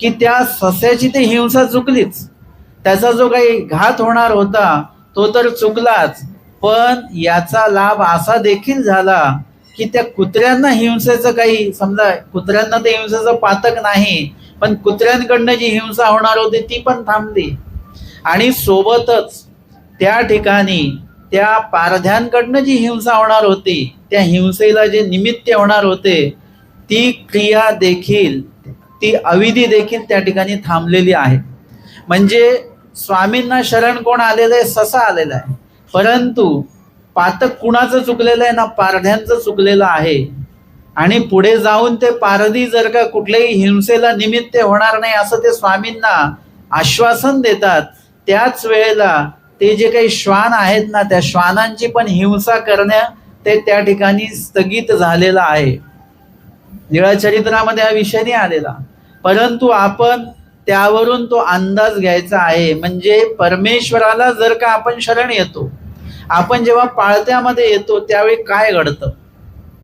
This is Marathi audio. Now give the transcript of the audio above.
की त्या सस्याची ती हिंसा चुकलीच. त्याचा जो काही घात होणार होता तो तर चुकलाच. पण याचा लाभ असा देखील झाला की त्या कुत्र्यांना हिंसेचं काही समजा कुत्र्यांना ते हिंसेचं पातक नाही पण कुत्र्यांकडनं जी हिंसा होणार होती ती पण थांबली. आणि सोबतच त्या ठिकाणी त्या पारध्यांकडनं जी हिंसा होणार होती त्या हिंसेला जे निमित्त होणार होते ती क्रिया देखील ती अविधी देखील त्या ठिकाणी थांबलेली आहे. म्हणजे स्वामींना शरण कोण आलेलं आहे? ससा आलेला आहे. परंतु पातक कुणाचं चुकलेलं आहे ना? पारध्यांचं चुकलेलं आहे. आणि पुढे जाऊन ते पारधी जर का कुठल्याही हिंसेला निमित्त होणार नाही असं ते स्वामींना आश्वासन देतात त्याच वेळेला ते जे काही श्वान आहेत ना त्या श्वानांची पण हिंसा करण्या ते त्या ठिकाणी स्थगित झालेलं आहे. निळाचरित्रामध्ये हा विषय नाही आलेला. परंतु आपण त्यावरून तो अंदाज घ्यायचा आहे. म्हणजे परमेश्वराला जर का आपण शरण येतो आपण जेव्हा पाळत्यामध्ये येतो त्यावेळी काय घडतं?